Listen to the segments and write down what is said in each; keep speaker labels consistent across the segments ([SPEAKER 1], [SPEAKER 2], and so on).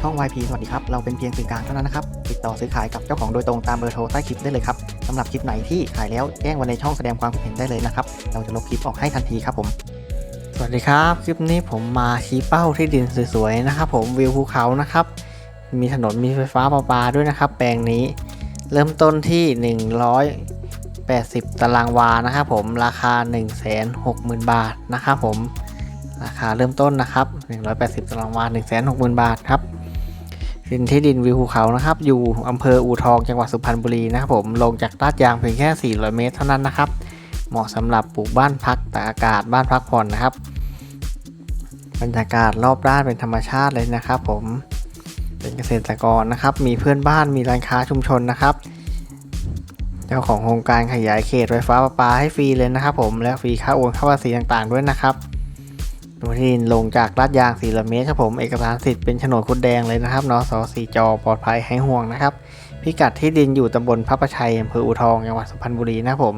[SPEAKER 1] ช่อง YP สวัสดีครับ เราเป็นเพียงสื่อกลางเท่านั้นนะครับ ติดต่อซื้อขายกับเจ้าของโดยตรงตามเบอร์โทรใต้คลิปได้เลยครับสำหรับคลิปไหนที่ขายแล้วแจ้งไว้ในช่องแสดงความคิดเห็นได้เลยนะครับ เราจะลบคลิปออกให้ทันทีครับผม สวัสดีครับ คลิปนี้ผมมาชี้เป้าที่ดินสวยๆนะครับ ผมวิวภูเขานะครับ มีถนนมีไฟฟ้าประปาด้วยนะครับ แปลงนี้ เริ่มต้นที่ 180 ตารางวานะครับผม ราคา 160,000 บาทนะครับผม ราคาเริ่มต้นนะครับ 180 ตารางวา 160,000 บาทครับ ดินที่ดินวิวภูเขานะครับ อยู่อำเภออู่ทองจังหวัดสุพรรณบุรีนะครับผมลงจากลาดยางเพียงแค่ 400 เมตรเท่านั้นนะครับ เหมาะสำหรับปลูกบ้านพักตากอากาศบ้านพักผ่อนนะครับ บรรยากาศรอบด้านเป็นธรรมชาติเลยนะครับ ผมเป็นเกษตรกรนะครับ มีเพื่อนบ้านมีร้านค้าชุมชนนะครับ เจ้าของโครงการขยายเขตไฟฟ้าประปาให้ฟรีเลยนะครับ ผมและฟรีค่าโอนค่าภาษีต่างๆด้วยนะครับ ดูที่ดินลงจากลาดยาง400เมตรครับผมเอกสารสิทธิ์เป็นโฉนดคุดแดงเลยนะครับนสสีจอปลอดภัยให้ห่วงนะครับ พิกัดที่ดินอยู่ตำบลพระประชัยอำเภออูทองจังหวัดสุพรรณบุรีนะครับผม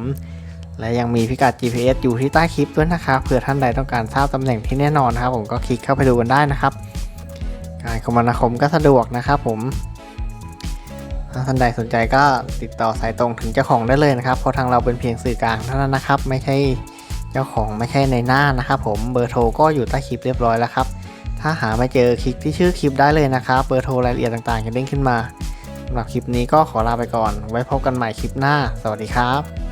[SPEAKER 1] และยังมีพิกัด GPS อยู่ที่ใต้คลิปด้วยนะครับเผื่อท่านใดต้องการทราบตำแหน่งที่แน่นอนนะครับ ผมก็คลิกเข้าไปดูกันได้นะครับการคมนาคมก็สะดวกนะครับผมถ้าท่านใดสนใจก็ติดต่อสายตรงถึงเจ้าของได้เลยนะครับ เพราะทางเราเป็นเพียงสื่อกลางเท่านั้นนะครับ ไม่ใช่ เจ้าของไม่ใช่ในหน้านะครับผมเบอร์โทรก็อยู่ใต้คลิปเรียบร้อยแล้วครับ ถ้าหาไม่เจอคลิกที่ชื่อคลิปได้เลยนะครับ เบอร์โทรรายละเอียดต่างๆจะเด้งขึ้นมาสำหรับคลิปนี้ก็ขอลาไปก่อน ไว้พบกันใหม่คลิปหน้า สวัสดีครับ